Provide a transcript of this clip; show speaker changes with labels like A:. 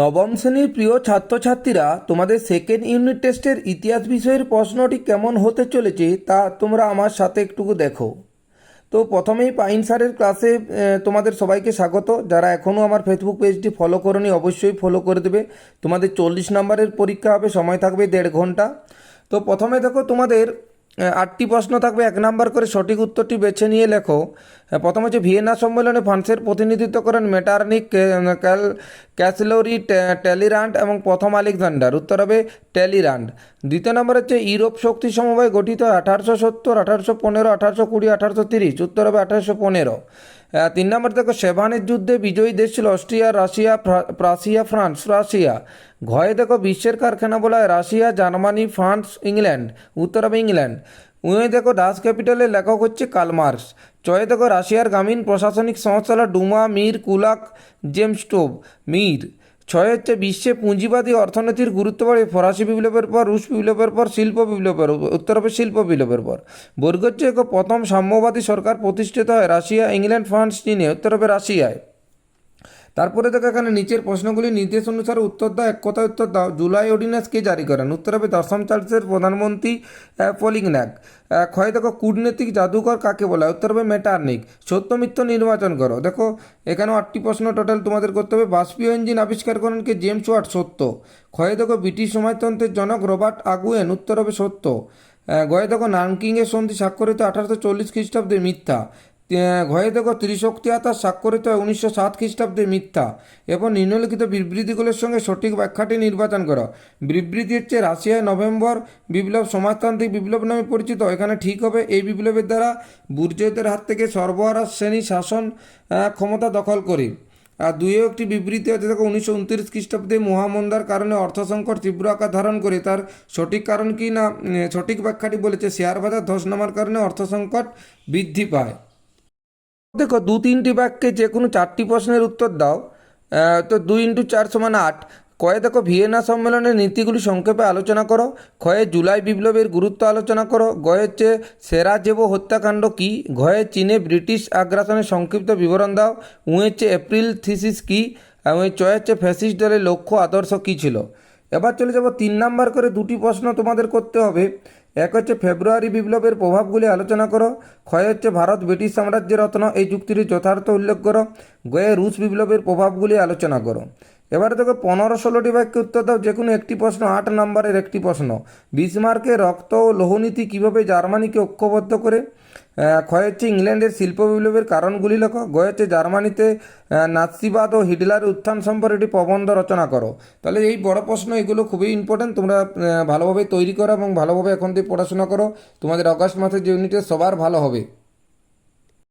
A: নবম শ্রেণির প্রিয় ছাত্রছাত্রীরা, তোমাদের সেকেন্ড ইউনিট টেস্টের ইতিহাস বিষয়ের প্রশ্নটি কেমন হতে চলেছে তা তোমরা আমার সাথে একটুকু দেখো। তো প্রথমেই পাইন স্যারের ক্লাসে তোমাদের সবাইকে স্বাগত। যারা এখনও আমার ফেসবুক পেজটি ফলো করনি, অবশ্যই ফলো করে দেবে। তোমাদের চল্লিশ নম্বরের পরীক্ষা হবে, সময় থাকবে দেড় ঘণ্টা। তো প্রথমে দেখো তোমাদের আটটি প্রশ্ন থাকবে। এক নাম্বার করে সঠিক উত্তরটি বেছে নিয়ে লেখো। প্রথম হচ্ছে ভিয়েনা সম্মেলনে ফ্রান্সের প্রতিনিধিত্ব করেন মেটার্নিক ক্যাল, ক্যাসলোরি ট্যালিরান্ড এবং প্রথম আলেকজান্ডার। উত্তর হবে ট্যালিরান্ড। দ্বিতীয় নম্বর হচ্ছে ইউরোপ শক্তি সমবায় গঠিত আঠারোশো সত্তর, আঠারোশো পনেরো, আঠারোশো কুড়ি, আঠারোশো তিরিশ। উত্তর হবে আঠারোশো পনেরো। তিন নম্বর দেখো সেভানের যুদ্ধে বিজয়ী দেশ ছিল Austria, Russia Prussia, France, Russia. ঘয়ে দেখো, বিশ্বের কারখানা বলা হয় রাশিয়া, জার্মানি, ফ্রান্স, ইংল্যান্ড, উত্তর হবে ইংল্যান্ড। উনি দেখো ডাস ক্যাপিটালের লেখক হচ্ছে কালমার্স চয়ে দেখো, রাশিয়ার গ্রামীণ প্রশাসনিক সংস্থা ডুমা, মির, কুলাক জেমস্টোভ মির। ছয় হচ্ছে বিশ্বে পুঁজিবাদী অর্থনীতির গুরুত্ব বাড়ে। ফরাসি বিপ্লবের পর, রুশ বিপ্লবের পর, শিল্প বিপ্লবের উত্তর হবে শিল্প বিপ্লবের পর। বর্গ হচ্ছে প্রথম সাম্যবাদী সরকার প্রতিষ্ঠিত হয় রাশিয়া, ইংল্যান্ড, ফ্রান্স, চীনে, উত্তর হবে রাশিয়ায়। তারপরে দেখো এখানে নিচের প্রশ্নগুলি নির্দেশ অনুসারে উত্তর দাও এক কথায় উত্তর দাও। জুলাই অর্ডিন্যান্স কে জারি করেন? উত্তর হবে দশম চার্লসের প্রধানমন্ত্রী আহ, পলিংন্যাক ক্ষয় দেখো কূটনৈতিক জাদুঘর কাকে বলা হয়? উত্তর হবে মেটার্নিক সত্য মিথ্য নির্বাচন করো। দেখো এখানেও আটটি প্রশ্ন টোটাল তোমাদের করতে হবে। বাষ্পীয় ইঞ্জিন আবিষ্কার করেন কে? জেমস ওয়াট সত্য। ক্ষয়ে দেখো ব্রিটিশ সমাজতন্ত্রের জনক রবার্ট আগুয়েন উত্তর হবে সত্য। গয়ে দেখো নানকিংয়ের সন্ধি স্বাক্ষরিত আঠারোশো চল্লিশ খ্রিস্টাব্দে মিথ্যা। ঘয়ে দেখো ত্রিশক্তি আতার স্বাক্ষরিত হয় উনিশশো সাত খ্রিস্টাব্দে মিথ্যা। এবং নিম্নলিখিত বিবৃতিগুলোর সঙ্গে সঠিক ব্যাখ্যাটি নির্বাচন করো। বিবৃতি হচ্ছে রাশিয়ায় নভেম্বর বিপ্লব সমাজতান্ত্রিক বিপ্লব নামে পরিচিত। এখানে ঠিক হবে এই বিপ্লবের দ্বারা বুর্জয়দের হাত থেকে সর্বহারা শ্রেণি, শাসন ক্ষমতা দখল করে। আর দুইও একটি বিবৃতি আছে, দেখো উনিশশো উনত্রিশ খ্রিস্টাব্দে মহামন্দার কারণে অর্থ সংকট তীব্র আকার ধারণ করে। তার সঠিক কারণ কি না সঠিক ব্যাখ্যাটি বলেছে, শেয়ার বাজার ধস নামার কারণে অর্থ সংকট বৃদ্ধি পায়। দেখো, দু তিনটি বাক্যে যে কোনো চারটি প্রশ্নের উত্তর দাও। তো দুই ইন্টু চার সমান আট। কয়ে দেখো, ভিয়েনা সম্মেলনের নীতিগুলি সংক্ষেপে আলোচনা করো। ক্ষয়ে জুলাই বিপ্লবের গুরুত্ব আলোচনা করো। গয়ে হচ্ছে সেরাজেভো হত্যাকাণ্ড কী? ঘয়ে চীনে ব্রিটিশ আগ্রাসনের সংক্ষিপ্ত বিবরণ দাও। উঁ এপ্রিল থিসিস কী? এবং এই চয় হচ্ছে, ফ্যাসিস্ট দলের লক্ষ্য আদর্শ কী ছিল? এবার চলে যাব তিন নাম্বার করে দুটি প্রশ্ন তোমাদের করতে হবে। এক হচ্ছে ফেব্রুয়ারি বিপ্লবের প্রভাবগুলি আলোচনা করো। ক্ষয় হচ্ছে ভারত, ব্রিটিশ সাম্রাজ্যের রত্ন। এই যুক্তিটি যথার্থ উল্লেখ করো। গয়ে রুশ বিপ্লবের প্রভাবগুলি আলোচনা করো। এবারে দেখো পনেরো ষোলোটি বাক্যে উত্তর দাও যে কোনো একটি প্রশ্ন আট নম্বরের একটি প্রশ্ন। বিসমার্কে রক্ত ও লোহনীতি কীভাবে জার্মানিকে ঐক্যবদ্ধ করে? ক্ষয় হচ্ছে ইংল্যান্ডের শিল্প বিপ্লবের কারণগুলি লেখো। গয় হচ্ছে জার্মানিতে আহ, নাৎসিবাদ ও হিটলারের উত্থান সম্পর্কে একটি প্রবন্ধ রচনা করো। তাহলে এই বড় প্রশ্ন এগুলো খুবই ইম্পর্টেন্ট তোমরা ভালোভাবে তৈরি করো এবং ভালোভাবে এখন থেকে পড়াশোনা করো। তোমাদের অগাস্ট মাসের যে ইউনিটে সবার ভালো হবে।